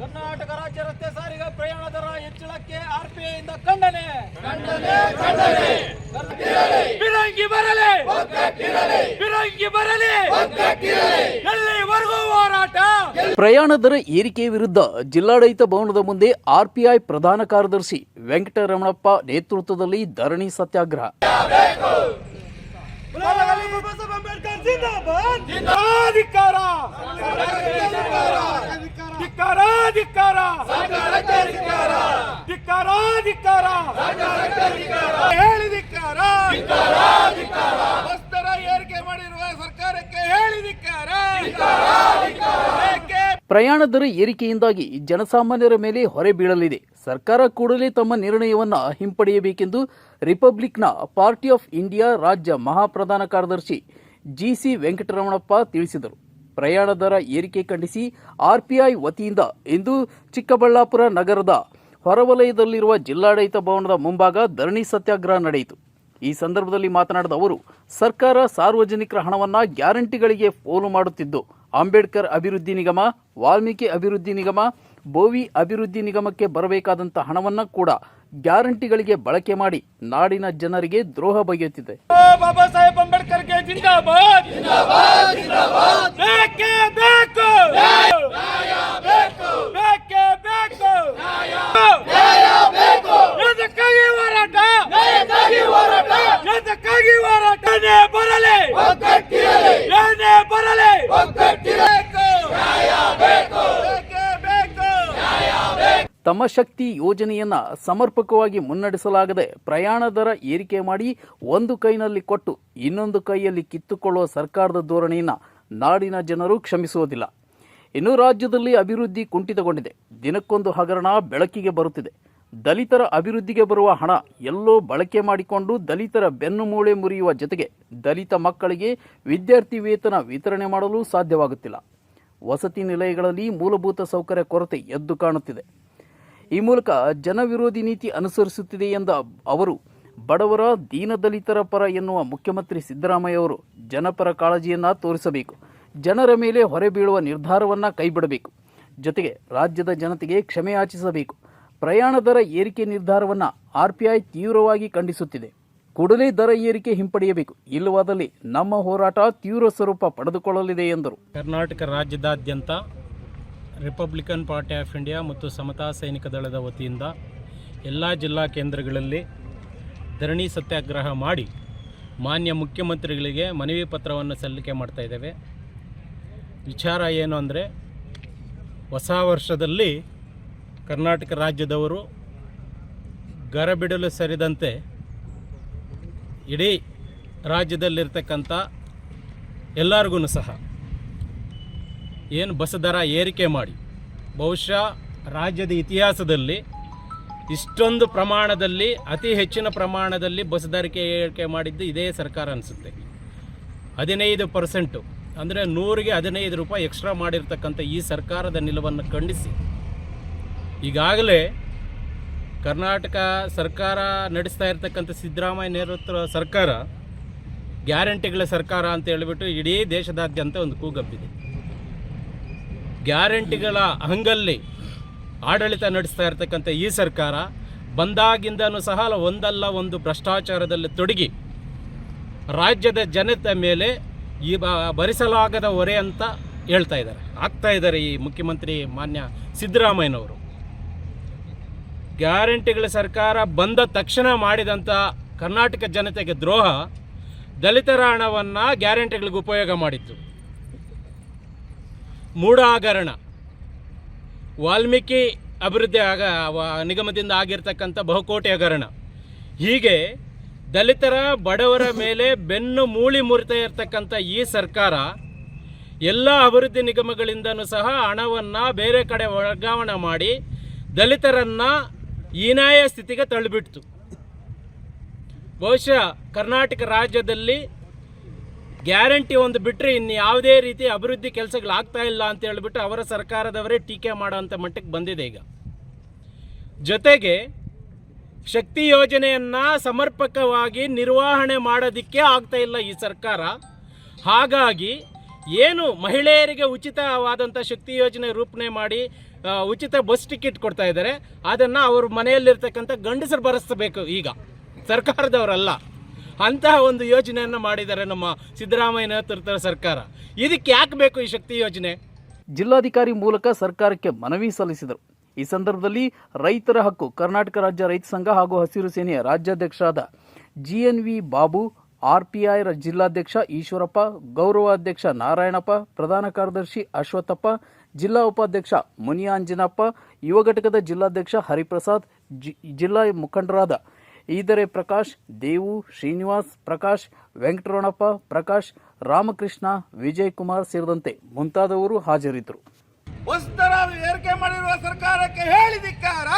ಕರ್ನಾಟಕ ರಾಜ್ಯ ರಸ್ತೆ ಸಾರಿಗೆ ಪ್ರಯಾಣ ದರ ಹೆಚ್ಚಳಕ್ಕೆ ಆರ್ಪಿಐಯಿಂದ ಖಂಡನೆ. ಬಿರಂಗಿ ಬರಲಿ ಬಿರಂಗಿ ಬರಲಿ ಹೋರಾಟ? ಪ್ರಯಾಣ ದರ ಏರಿಕೆ ವಿರುದ್ಧ ಜಿಲ್ಲಾಡಳಿತ ಭವನದ ಮುಂದೆ ಆರ್ಪಿಐ ಪ್ರಧಾನ ಕಾರ್ಯದರ್ಶಿ ವೆಂಕಟರಮಣಪ್ಪ ನೇತೃತ್ವದಲ್ಲಿ ಧರಣಿ ಸತ್ಯಾಗ್ರಹ. ಅಂಬೇಡ್ಕರ್ ಜಿಂದಾಬಾದ್ ಧಿಕ್ಕಾರ ಧಿಕ್ಕಾರ ಧಿಕ್ಕಾರ ಧಿಕ್ಕಾರ ಧಿಕ್ಕಾರ ಹೇಳಿ ಧಿಕ್ಕಾರ ಬಸ್ ದರ ಏರಿಕೆ ಮಾಡಿರುವ ಸರ್ಕಾರಕ್ಕೆ ಹೇಳಿ ಧಿಕ್ಕಾರ ಪ್ರಯಾಣ ದರ ಏರಿಕೆಯಿಂದಾಗಿ ಜನಸಾಮಾನ್ಯರ ಮೇಲೆ ಹೊರೆ ಬೀಳಲಿದೆ. ಸರ್ಕಾರ ಕೂಡಲೇ ತಮ್ಮ ನಿರ್ಣಯವನ್ನು ಹಿಂಪಡೆಯಬೇಕೆಂದು ರಿಪಬ್ಲಿಕ್ನ ಪಾರ್ಟಿ ಆಫ್ ಇಂಡಿಯಾ ರಾಜ್ಯ ಮಹಾಪ್ರಧಾನ ಕಾರ್ಯದರ್ಶಿ ಜಿಸಿ ವೆಂಕಟರಮಣಪ್ಪ ತಿಳಿಸಿದರು. ಪ್ರಯಾಣ ದರ ಏರಿಕೆ ಖಂಡಿಸಿ ಆರ್ಪಿಐ ವತಿಯಿಂದ ಇಂದು ಚಿಕ್ಕಬಳ್ಳಾಪುರ ನಗರದ ಹೊರವಲಯದಲ್ಲಿರುವ ಜಿಲ್ಲಾಡಳಿತ ಭವನದ ಮುಂಭಾಗ ಧರಣಿ ಸತ್ಯಾಗ್ರಹ ನಡೆಯಿತು. ಈ ಸಂದರ್ಭದಲ್ಲಿ ಮಾತನಾಡಿದ ಅವರು, ಸರ್ಕಾರ ಸಾರ್ವಜನಿಕರ ಹಣವನ್ನು ಗ್ಯಾರಂಟಿಗಳಿಗೆ ಪೋಲು ಮಾಡುತ್ತಿದ್ದು, ಅಂಬೇಡ್ಕರ್ ಅಭಿವೃದ್ಧಿ ನಿಗಮ, ವಾಲ್ಮೀಕಿ ಅಭಿವೃದ್ಧಿ ನಿಗಮ ಬೋವಿ ಅಭಿವೃದ್ಧಿ ನಿಗಮಕ್ಕೆ ಬರಬೇಕಾದಂಥ ಹಣವನ್ನ ಕೂಡ ಗ್ಯಾರಂಟಿಗಳಿಗೆ ಬಳಕೆ ಮಾಡಿ ನಾಡಿನ ಜನರಿಗೆ ದ್ರೋಹ ಬಗೆಯುತ್ತಿದೆ. ಬಾಬಾ ಸಾಹೇಬ್ ಅಂಬೇಡ್ಕರ್ಗೆ ಜಿಂದಾಬಾದ್ ಬೇಕೇ ಬೇಕು ಬೇಕೇ ಬೇಕು ಎದಕ್ಕಾಗಿ ಹೋರಾಟ ಎದಕ್ಕಾಗಿ ಹೋರಾಟ ಏನೇ ಬರಲಿ ಏನೇ ಬರಲಿ ಬೇಕು ಬೇಕೇ ಬೇಕು ತಮ್ಮ ಶಕ್ತಿ ಯೋಜನೆಯನ್ನು ಸಮರ್ಪಕವಾಗಿ ಮುನ್ನಡೆಸಲಾಗದೆ ಪ್ರಯಾಣ ದರ ಏರಿಕೆ ಮಾಡಿ ಒಂದು ಕೈನಲ್ಲಿ ಕೊಟ್ಟು ಇನ್ನೊಂದು ಕೈಯಲ್ಲಿ ಕಿತ್ತುಕೊಳ್ಳುವ ಸರ್ಕಾರದ ಧೋರಣೆಯನ್ನು ನಾಡಿನ ಜನರು ಕ್ಷಮಿಸುವುದಿಲ್ಲ. ಇನ್ನು ರಾಜ್ಯದಲ್ಲಿ ಅಭಿವೃದ್ಧಿ ಕುಂಠಿತಗೊಂಡಿದೆ. ದಿನಕ್ಕೊಂದು ಹಗರಣ ಬೆಳಕಿಗೆ ಬರುತ್ತಿದೆ. ದಲಿತರ ಅಭಿವೃದ್ಧಿಗೆ ಬರುವ ಹಣ ಎಲ್ಲೋ ಬಳಕೆ ಮಾಡಿಕೊಂಡು ದಲಿತರ ಬೆನ್ನು ಮೂಳೆ ಮುರಿಯುವ ಜೊತೆಗೆ ದಲಿತ ಮಕ್ಕಳಿಗೆ ವಿದ್ಯಾರ್ಥಿ ವೇತನ ವಿತರಣೆ ಮಾಡಲು ಸಾಧ್ಯವಾಗುತ್ತಿಲ್ಲ. ವಸತಿ ನಿಲಯಗಳಲ್ಲಿ ಮೂಲಭೂತ ಸೌಕರ್ಯ ಕೊರತೆ ಎದ್ದು ಕಾಣುತ್ತಿದೆ. ಈ ಮೂಲಕ ಜನವಿರೋಧಿ ನೀತಿ ಅನುಸರಿಸುತ್ತಿದೆ ಎಂದ ಅವರು, ಬಡವರ ದೀನದಲಿತರ ಪರ ಎನ್ನುವ ಮುಖ್ಯಮಂತ್ರಿ ಸಿದ್ದರಾಮಯ್ಯ ಅವರು ಜನಪರ ಕಾಳಜಿಯನ್ನು ತೋರಿಸಬೇಕು, ಜನರ ಮೇಲೆ ಹೊರೆ ಬೀಳುವ ನಿರ್ಧಾರವನ್ನ ಕೈಬಿಡಬೇಕು, ಜೊತೆಗೆ ರಾಜ್ಯದ ಜನತೆಗೆ ಕ್ಷಮೆ ಯಾಚಿಸಬೇಕು, ಪ್ರಯಾಣ ದರ ಏರಿಕೆ ನಿರ್ಧಾರವನ್ನ ಆರ್ಪಿಐ ತೀವ್ರವಾಗಿ ಖಂಡಿಸುತ್ತಿದೆ. ಕೂಡಲೇ ದರ ಏರಿಕೆ ಹಿಂಪಡೆಯಬೇಕು, ಇಲ್ಲವಾದಲ್ಲಿ ನಮ್ಮ ಹೋರಾಟ ತೀವ್ರ ಸ್ವರೂಪ ಪಡೆದುಕೊಳ್ಳಲಿದೆ ಎಂದರು. ಕರ್ನಾಟಕ ರಾಜ್ಯದಾದ್ಯಂತ ರಿಪಬ್ಲಿಕನ್ ಪಾರ್ಟಿ ಆಫ್ ಇಂಡಿಯಾ ಮತ್ತು ಸಮತಾ ಸೈನಿಕ ದಳದ ವತಿಯಿಂದ ಎಲ್ಲ ಜಿಲ್ಲಾ ಕೇಂದ್ರಗಳಲ್ಲಿ ಧರಣಿ ಸತ್ಯಾಗ್ರಹ ಮಾಡಿ ಮಾನ್ಯ ಮುಖ್ಯಮಂತ್ರಿಗಳಿಗೆ ಮನವಿ ಪತ್ರವನ್ನು ಸಲ್ಲಿಕೆ ಮಾಡ್ತಾ ಇದ್ದೇವೆ. ವಿಚಾರ ಏನು ಅಂದರೆ, ಹೊಸ ವರ್ಷದಲ್ಲಿ ಕರ್ನಾಟಕ ರಾಜ್ಯದವರು ಗರಬಿಡಲು ಸರಿದಂತೆ ಇಡೀ ರಾಜ್ಯದಲ್ಲಿರ್ತಕ್ಕಂಥ ಎಲ್ಲರಿಗೂ ಸಹ ಏನು ಬಸ್ ದರ ಏರಿಕೆ ಮಾಡಿ, ಬಹುಶಃ ರಾಜ್ಯದ ಇತಿಹಾಸದಲ್ಲಿ ಇಷ್ಟೊಂದು ಪ್ರಮಾಣದಲ್ಲಿ, ಅತಿ ಹೆಚ್ಚಿನ ಪ್ರಮಾಣದಲ್ಲಿ ಬಸ್ ದರಕ್ಕೆ ಏರಿಕೆ ಮಾಡಿದ್ದು ಇದೇ ಸರ್ಕಾರ ಅನಿಸುತ್ತೆ. ಹದಿನೈದು ಪರ್ಸೆಂಟು ಅಂದರೆ ನೂರಿಗೆ ಹದಿನೈದು ರೂಪಾಯಿ ಎಕ್ಸ್ಟ್ರಾ ಮಾಡಿರ್ತಕ್ಕಂಥ ಈ ಸರ್ಕಾರದ ನಿಲುವನ್ನು ಖಂಡಿಸಿ. ಈಗಾಗಲೇ ಕರ್ನಾಟಕ ಸರ್ಕಾರ ನಡೆಸ್ತಾ ಇರತಕ್ಕಂಥ ಸಿದ್ದರಾಮಯ್ಯ ನೇತೃತ್ವ ಸರ್ಕಾರ ಗ್ಯಾರಂಟಿಗಳ ಸರ್ಕಾರ ಅಂತ ಹೇಳಿಬಿಟ್ಟು ಇಡೀ ದೇಶದಾದ್ಯಂತ ಒಂದು ಕೂಗಬ್ಬಿದೆ. ಗ್ಯಾರಂಟಿಗಳ ಹಂಗಲ್ಲಿ ಆಡಳಿತ ನಡೆಸ್ತಾ ಇರತಕ್ಕಂಥ ಈ ಸರ್ಕಾರ ಬಂದಾಗಿಂದನೂ ಸಹ ಒಂದಲ್ಲ ಒಂದು ಭ್ರಷ್ಟಾಚಾರದಲ್ಲಿ ತೊಡಗಿ ರಾಜ್ಯದ ಜನತೆ ಮೇಲೆ ಈ ಭರಿಸಲಾಗದ ಹೊರೆ ಅಂತ ಹೇಳ್ತಾ ಇದ್ದಾರೆ. ಆಗ್ತಾ ಇದ್ದಾರೆ ಈ ಮುಖ್ಯಮಂತ್ರಿ ಮಾನ್ಯ ಸಿದ್ದರಾಮಯ್ಯನವರು. ಗ್ಯಾರಂಟಿಗಳ ಸರ್ಕಾರ ಬಂದ ತಕ್ಷಣ ಮಾಡಿದಂಥ ಕರ್ನಾಟಕ ಜನತೆಗೆ ದ್ರೋಹ ದಲಿತರ ಹಣವನ್ನು ಗ್ಯಾರಂಟಿಗಳಿಗೆ ಉಪಯೋಗ ಮಾಡಿತ್ತು. ಮೂಢ ಹಗರಣ ವಾಲ್ಮೀಕಿ ಅಭಿವೃದ್ಧಿ ಆಗ ನಿಗಮದಿಂದ ಆಗಿರ್ತಕ್ಕಂಥ ಬಹುಕೋಟಿ ಹಗರಣ. ಹೀಗೆ ದಲಿತರ ಬಡವರ ಮೇಲೆ ಬೆನ್ನು ಮೂಳಿ ಮುರಿತಾ ಇರತಕ್ಕಂಥ ಈ ಸರ್ಕಾರ, ಎಲ್ಲ ಅಭಿವೃದ್ಧಿ ನಿಗಮಗಳಿಂದನೂ ಸಹ ಹಣವನ್ನು ಬೇರೆ ಕಡೆ ವರ್ಗಾವಣೆ ಮಾಡಿ ದಲಿತರನ್ನು ಹೀನಾಯ ಸ್ಥಿತಿಗೆ ತಳ್ಳಿಬಿಡ್ತು ಬಹುಶಃ ಕರ್ನಾಟಕ ರಾಜ್ಯದಲ್ಲಿ ಗ್ಯಾರಂಟಿ ಒಂದು ಬಿಟ್ಟರೆ ಇನ್ನು ಯಾವುದೇ ರೀತಿ ಅಭಿವೃದ್ಧಿ ಕೆಲಸಗಳಾಗ್ತಾ ಇಲ್ಲ ಅಂತ ಹೇಳಿಬಿಟ್ಟು ಅವರ ಸರ್ಕಾರದವರೇ ಟೀಕೆ ಮಾಡೋಂಥ ಮಟ್ಟಕ್ಕೆ ಬಂದಿದೆ ಈಗ. ಜೊತೆಗೆ ಶಕ್ತಿ ಯೋಜನೆಯನ್ನು ಸಮರ್ಪಕವಾಗಿ ನಿರ್ವಹಣೆ ಮಾಡೋದಕ್ಕೆ ಆಗ್ತಾ ಇಲ್ಲ ಈ ಸರ್ಕಾರ. ಹಾಗಾಗಿ ಏನು ಮಹಿಳೆಯರಿಗೆ ಉಚಿತವಾದಂಥ ಶಕ್ತಿ ಯೋಜನೆ ರೂಪಣೆ ಮಾಡಿ ಉಚಿತ ಬಸ್ ಟಿಕೆಟ್ ಕೊಡ್ತಾ ಇದ್ದಾರೆ. ಅದನ್ನು ಅವ್ರ ಮನೆಯಲ್ಲಿರ್ತಕ್ಕಂಥ ಗಂಡಸರು ಬರೆಸಬೇಕು ಈಗ. ಸರ್ಕಾರದವರಲ್ಲ. ಅಂತಹ ಒಂದು ಯೋಜನೆಯನ್ನು ಮಾಡಿದ್ದಾರೆ ನಮ್ಮ ಸಿದ್ದರಾಮಯ್ಯ ನೇತೃತ್ವದ ಸರ್ಕಾರ. ಇದಕ್ಕೆ ಯಾಕೆ ಬೇಕು ಈ ಶಕ್ತಿ ಯೋಜನೆ? ಜಿಲ್ಲಾಧಿಕಾರಿ ಮೂಲಕ ಸರ್ಕಾರಕ್ಕೆ ಮನವಿ ಸಲ್ಲಿಸಿದರು. ಈ ಸಂದರ್ಭದಲ್ಲಿ ರೈತರ ಹಕ್ಕು ಕರ್ನಾಟಕ ರಾಜ್ಯ ರೈತ ಸಂಘ ಹಾಗೂ ಹಸಿರು ಸೇನೆಯ ರಾಜ್ಯಾಧ್ಯಕ್ಷರಾದ ಜಿಎನ್ವಿ ಬಾಬು, ಆರ್ಪಿಐ ಜಿಲ್ಲಾಧ್ಯಕ್ಷ ಈಶ್ವರಪ್ಪ ಗೌರವಾಧ್ಯಕ್ಷ ನಾರಾಯಣಪ್ಪ, ಪ್ರಧಾನ ಕಾರ್ಯದರ್ಶಿ ಅಶ್ವತ್ಥಪ್ಪ, ಜಿಲ್ಲಾ ಉಪಾಧ್ಯಕ್ಷ ಮುನಿಯಾಂಜನಪ್ಪ, ಯುವ ಘಟಕದ ಜಿಲ್ಲಾಧ್ಯಕ್ಷ ಹರಿಪ್ರಸಾದ್ ಜಿಲ್ಲಾ ಮುಖಂಡರಾದ ಈದರೆ ಪ್ರಕಾಶ್, ದೇವು, ಶ್ರೀನಿವಾಸ್, ಪ್ರಕಾಶ್, ವೆಂಕಟರಮಣಪ್ಪ, ಪ್ರಕಾಶ್, ರಾಮಕೃಷ್ಣ, ವಿಜಯ್ ಕುಮಾರ್ ಸೇರಿದಂತೆ ಮುಂತಾದವರು ಹಾಜರಿದ್ದರು. ಮಾಡಿರುವ ಸರ್ಕಾರಕ್ಕೆ ಹೇಳಿದಿಕ್ಕಾರ?